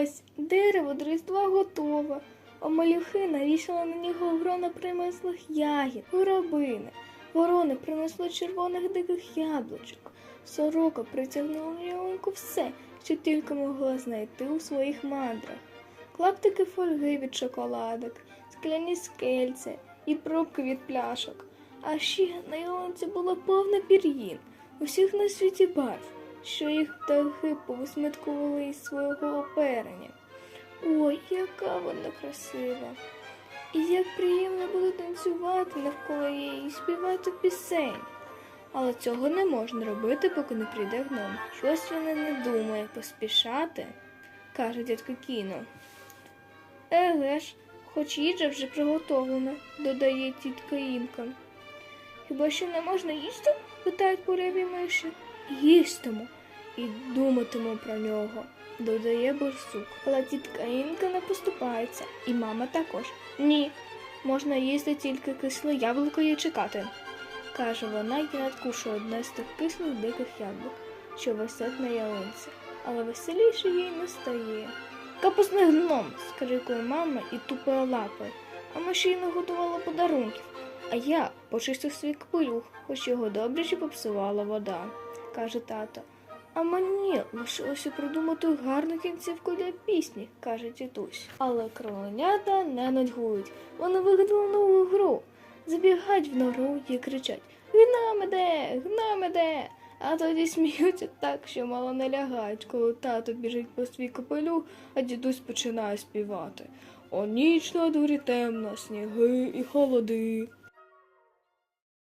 Ось дерево до Різдва готове, а малюхи навішали на нього грона примислих ягід, горобини. Ворони принесли червоних диких яблучок. Сорока притягнула на ялинку все, що тільки могла знайти у своїх мандрах. Клаптики фольги від шоколадок, скляні скельця і пробки від пляшок. А ще на ялинці було повно пір'їн, усіх на світі барв, що їх птахи повисмиткували із свого оперення. Ой, яка вона красива! І як приємно було танцювати навколо її і співати пісень. Але цього не можна робити, поки не прийде гном. Щось вона не думає поспішати, каже дядько Кіно. Еге ж, хоч їжа вже приготовлена, додає тітка Інка. Хіба що не можна їсти? питають куряві миші. Їстиму і думатиму про нього, додає борсук. Але тітка Інка не поступається, і мама також. Ні, можна їсти тільки кисле яблуко і чекати, каже вона і надкушує одне з тих кислих диких яблук, що висять на ялинці, але веселіше їй не стає. Капусний гном, скрикує мама і тупає лапи, а ми ще й наготувала подарунків. А я почистив свій капелюх, хоч його добряче попсувала вода, каже тато. А мені лишилося придумати гарну кінцівку для пісні, каже тітусь. Але кроленята не нудьгують. Вони вигадали нову гру. Забігають в нору і кричать Гном іде, гном іде. А тоді сміються так, що мало не лягають, коли тато біжить по свій капелюх, а дідусь починає співати. О ніч на дворі темна, сніги і холоди.